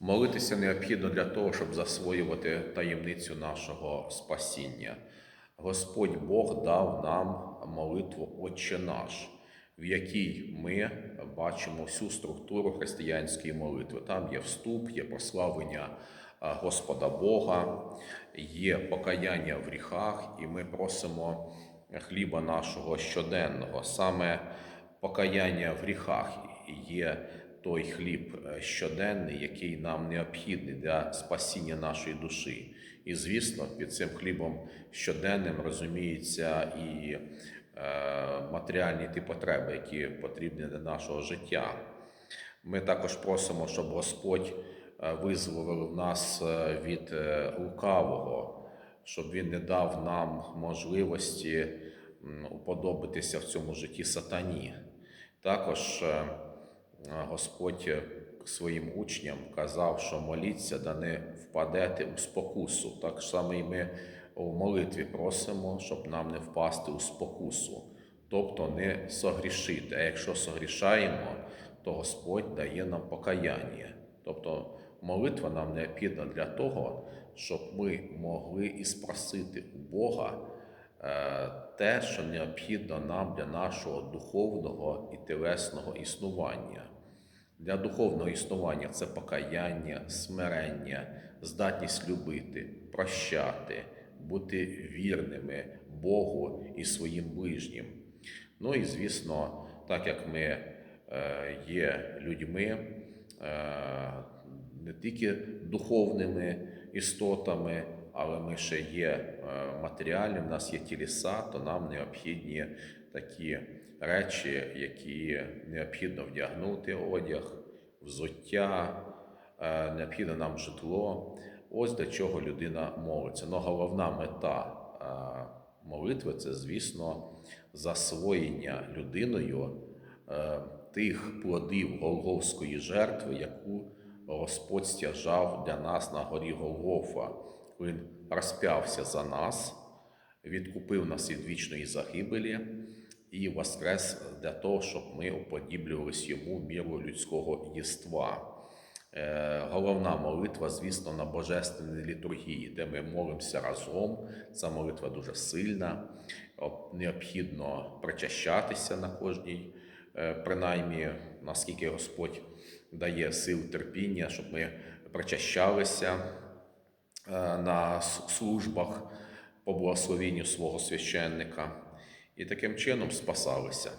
Молитися необхідно для того, щоб засвоювати таємницю нашого спасіння. Господь Бог дав нам молитву Отче наш, в якій ми бачимо всю структуру християнської молитви. Там є вступ, є прославлення Господа Бога, є покаяння в гріхах, і ми просимо хліба нашого щоденного. Саме покаяння в гріхах є той хліб е, щоденний, який нам необхідний для спасіння нашої душі. І, звісно, під цим хлібом щоденним розуміються і е, матеріальні ті потреби, які потрібні для нашого життя. Ми також просимо, щоб Господь е, визволив нас від лукавого, щоб Він не дав нам можливості м, уподобитися в цьому житті сатані. Також Господь е, своїм учням казав, що моліться, да не впадете у спокусу. Так само і ми у молитві просимо, щоб нам не впасти у спокусу, тобто не согрішити. А якщо согрішаємо, то Господь дає нам покаяння. Тобто молитва нам необхідна для того, щоб ми могли і спросити у Бога те, що необхідно нам для нашого духовного і тілесного існування. Для духовного існування це покаяння, смирення, здатність любити, прощати, бути вірними Богу і своїм ближнім. Ну і звісно, так як ми е, є людьми, е, не тільки духовними істотами, але ми ще є е, матеріальні, в нас є тіліса, то нам необхідні такі речі, які необхідно вдягнути одяг, взуття, е, необхідно нам житло. Ось до чого людина молиться. Но головна мета е, молитви це, звісно, засвоєння людиною тих плодів Голговської жертви, яку Господь стяжав для нас на горі Голгофа. Він розп'явся за нас, відкупив нас від вічної загибелі і воскрес для того, щоб ми уподіблювалися йому мірою людського єства. Е, Головна молитва, звісно, на божественній літургії, де ми молимося разом. Ця молитва дуже сильна. Необхідно причащатися на кожній, е, принаймні, наскільки Господь дає сил терпіння, щоб ми причащалися на службах по благословенню свого священника і таким чином спасалися.